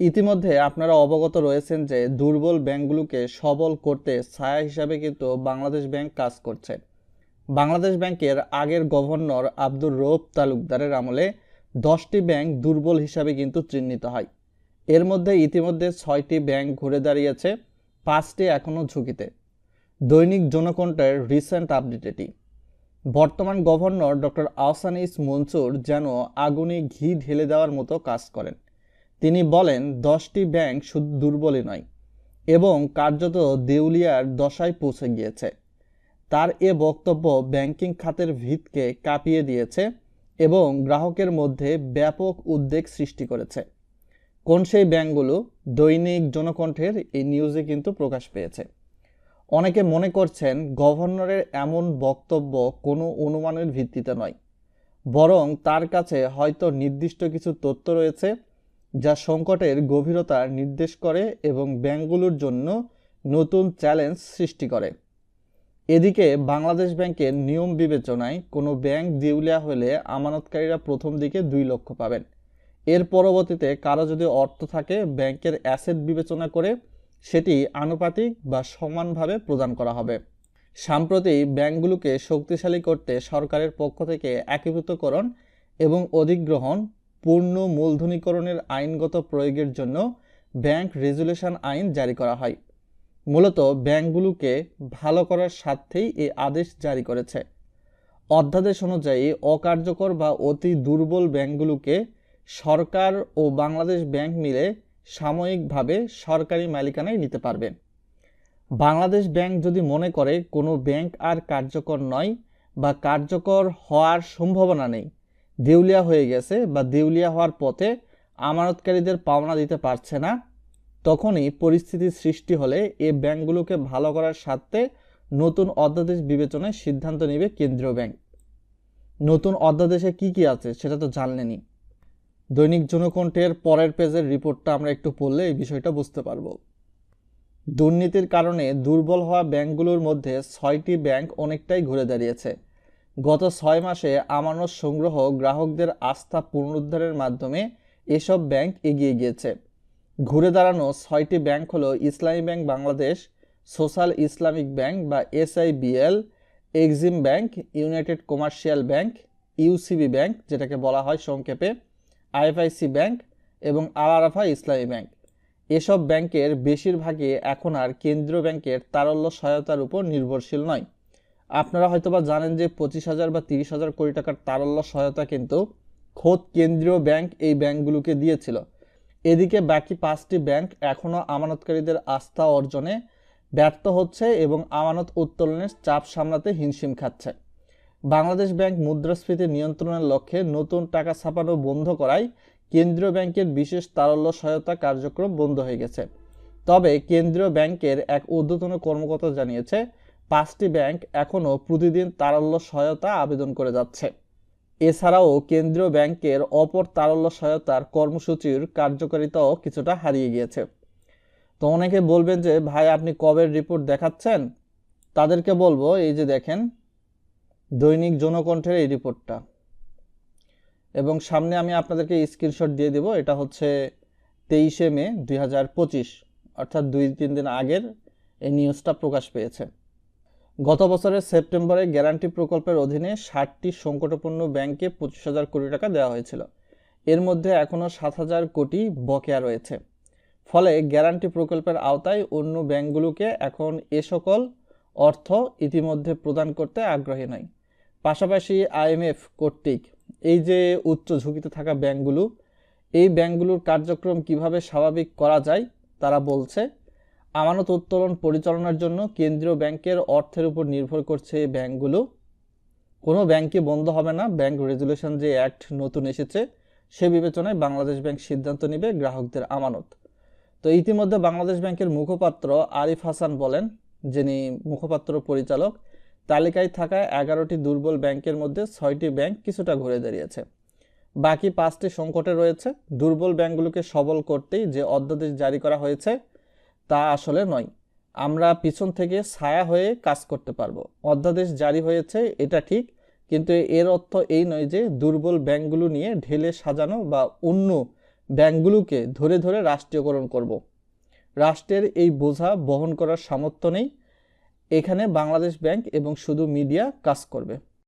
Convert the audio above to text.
ইতিমধ্যে আপনারা অবগত রয়েছেন যে দুর্বল ব্যাংকগুলোকে সবল করতে ছায়া হিসাবে কিন্তু বাংলাদেশ ব্যাংক কাজ করছে। বাংলাদেশ ব্যাংকের আগের গভর্নর আব্দুর রৌফ তালুকদারের আমলে দশটি ব্যাংক দুর্বল হিসাবে কিন্তু চিহ্নিত হয়। এর মধ্যে ইতিমধ্যে ছয়টি ব্যাংক ঘুরে দাঁড়িয়েছে, পাঁচটি এখনও ঝুঁকিতে। দৈনিক জনকণ্ঠের রিসেন্ট আপডেট এটি বর্তমান গভর্নর ডক্টর আহসানিস মনসুর যেন আগুনে ঘি ঢেলে দেওয়ার মতো কাজ করেন। তিনি বলেন, দশটি ব্যাংক শুধু দুর্বলই নয় এবং কার্যত দেউলিয়ার দশায় পৌঁছে গিয়েছে। তার এ বক্তব্য ব্যাংকিং খাতের ভিতকে কাঁপিয়ে দিয়েছে এবং গ্রাহকের মধ্যে ব্যাপক উদ্বেগ সৃষ্টি করেছে। কোন সেই ব্যাংকগুলো? দৈনিক জনকণ্ঠের এই নিউজে কিন্তু প্রকাশ পেয়েছে। অনেকে মনে করছেন, গভর্নরের এমন বক্তব্য কোনো অনুমানের ভিত্তিতে নয়। বরং তার কাছে হয়তো নির্দিষ্ট কিছু তথ্য রয়েছে যা সংকটের গভীরতা নির্দেশ করে এবং ব্যাংকগুলোর জন্য নতুন চ্যালেঞ্জ সৃষ্টি করে। এদিকে বাংলাদেশ ব্যাংকের নিয়ম বিবেচনায় কোনো ব্যাংক দেউলিয়া হলে আমানতকারীরা প্রথম দিকে দুই লক্ষ পাবেন। এর পরবর্তীতে কারও যদি অর্থ থাকে, ব্যাংকের অ্যাসেট বিবেচনা করে সেটি আনুপাতিক বা সমানভাবে প্রদান করা হবে। সম্প্রতি ব্যাংকগুলোকে শক্তিশালী করতে সরকারের পক্ষ থেকে একীভূতকরণ এবং অধিগ্রহণ পূর্ণ মূলধনীকরণের আইনগত প্রয়োগের জন্য ব্যাংক রেজুলেশন আইন জারি করা হয়। মূলত ব্যাংকগুলোকে ভালো করার স্বার্থেই এই আদেশ জারি করেছে। অধ্যাদেশ অনুযায়ী অকার্যকর বা অতি দুর্বল ব্যাংকগুলোকে সরকার ও বাংলাদেশ ব্যাংক মিলে সাময়িকভাবে সরকারি মালিকানায় নিতে পারবে। বাংলাদেশ ব্যাংক যদি মনে করে কোনো ব্যাংক আর কার্যকর নয় বা কার্যকর হওয়ার সম্ভাবনা নেই দেউলিয়া হয়ে গেছে বা দেউলিয়া হওয়ার পথে আমানতকারীদের পাওনা দিতে পারছে না, তখনই পরিস্থিতির সৃষ্টি হলে এ ব্যাংকগুলোকে ভালো করার স্বার্থে নতুন অধ্যাদেশ বিবেচনায় সিদ্ধান্ত নেবে কেন্দ্রীয় ব্যাংক। নতুন অধ্যাদেশে কি কি আছে সেটা তো জানলেনই। দৈনিক জনকণ্ঠের পরের পেজের রিপোর্টটা আমরা একটু পড়লে এই বিষয়টা বুঝতে পারব। দুর্নীতির কারণে দুর্বল হওয়া ব্যাংকগুলোর মধ্যে ছয়টি ব্যাংক অনেকটাই ঘুরে দাঁড়িয়েছে। গত ছয় মাসে আমানত সংগ্রহ গ্রাহকদের আস্থা পুনরুদ্ধারের মাধ্যমে এসব ব্যাংক এগিয়ে গিয়েছে। ঘুরে দাঁড়ানো ছয়টি ব্যাংক হলো Islami bank Bangladesh, social Islamic bank বা SIBL, Exim bank, United Commercial bank, UCB bank, যেটাকে বলা হয় সংক্ষেপে, আইএফআইসি ব্যাংক এবং আল আরাফা ইসলামী ব্যাংক। এসব ব্যাংকের বেশিরভাগই এখন আর কেন্দ্রীয় ব্যাংকের তারল্য সহায়তার উপর নির্ভরশীল নয়। আপনারা হয়তোবা জানেন যে পঁচিশ হাজার বা তিরিশ হাজার কোটি টাকার তারল্য সহায়তা কিন্তু খোদ কেন্দ্রীয় ব্যাংক এই ব্যাংকগুলোকে দিয়েছিল। এদিকে বাকি পাঁচটি ব্যাংক এখনও আমানতকারীদের আস্থা অর্জনে ব্যর্থ হচ্ছে এবং আমানত উত্তোলনের চাপ সামলাতে হিমশিম খাচ্ছে। বাংলাদেশ ব্যাংক মুদ্রাস্ফীতি নিয়ন্ত্রণের লক্ষ্যে নতুন টাকা ছাপানো বন্ধ করায় কেন্দ্রীয় ব্যাংকের বিশেষ তারল্য সহায়তা কার্যক্রম বন্ধ হয়ে গেছে। তবে কেন্দ্রীয় ব্যাংকের এক ঊর্ধ্বতন কর্মকর্তা জানিয়েছে পাঁচটি ব্যাংক এখনও প্রতিদিন তারল্য সহায়তা আবেদন করে যাচ্ছে। এছাড়াও কেন্দ্রীয় ব্যাংকের অপর তারল্য সহায়তার কর্মসূচির কার্যকারিতাও কিছুটা হারিয়ে গিয়েছে। তো অনেকে বলবেন যে, ভাই, আপনি কবে রিপোর্ট দেখাচ্ছেন? তাদেরকে বলব, এই যে দেখেন, দৈনিক জনকণ্ঠের এই রিপোর্টটা। এবং সামনে আমি আপনাদেরকে স্ক্রিনশট দিয়ে দেব, এটা হচ্ছে তেইশে মে দুই হাজার পঁচিশ, অর্থাৎ দুই তিন দিন আগের এই নিউজটা প্রকাশ পেয়েছে। গত বছরের সেপ্টেম্বরে গ্যারান্টি প্রকল্পের অধীনে ষাটটি সংকটপূর্ণ ব্যাংকে পঁচিশ হাজার কোটি টাকা দেওয়া হয়েছিল। এর মধ্যে এখনও সাত হাজার কোটি বকেয়া রয়েছে। ফলে গ্যারান্টি প্রকল্পের আওতায় অন্য ব্যাংকগুলোকে এখন এ সকল অর্থ ইতিমধ্যে প্রদান করতে আগ্রহী নয়। পাশাপাশি আইএমএফ কর্তৃক এই যে উচ্চ ঝুঁকিতে থাকা ব্যাংকগুলো, এই ব্যাংকগুলোর কার্যক্রম কীভাবে স্বাভাবিক করা যায়, তারা বলছে আমানত উত্তোলন পরিচালনার জন্য কেন্দ্রীয় ব্যাংকের অর্থের উপর নির্ভর করছে এই ব্যাংকগুলো। কোনো ব্যাংকই বন্ধ হবে না। ব্যাংক রেজুলেশন যে অ্যাক্ট নতুন এসেছে, সে বিবেচনায় বাংলাদেশ ব্যাংক সিদ্ধান্ত নেবে গ্রাহকদের আমানত। তো ইতিমধ্যে বাংলাদেশ ব্যাংকের মুখপাত্র আরিফ হাসান বলেন, যিনি মুখপাত্র পরিচালক, তালিকায় থাকা এগারোটি দুর্বল ব্যাংকের মধ্যে ছয়টি ব্যাংক কিছুটা ঘুরে দাঁড়িয়েছে। বাকি পাঁচটি সংকটে রয়েছে। দুর্বল ব্যাংকগুলোকে সবল করতেই যে অধ্যাদেশ জারি করা হয়েছে তা আসলে নয়। আমরা পিছন থেকে ছায়া হয়ে কাজ করতে পারব। অধ্যাদেশ জারি হয়েছে, এটা ঠিক, কিন্তু এর অর্থ এই নয় যে দুর্বল ব্যাংকগুলো নিয়ে ঢেলে সাজানো বা অন্য ব্যাংকগুলোকে ধরে ধরে রাষ্ট্রীয়করণ করব। রাষ্ট্রের এই বোঝা বহন করার সামর্থ্য নেই। এখানে বাংলাদেশ ব্যাংক এবং শুধু মিডিয়া কাজ করবে।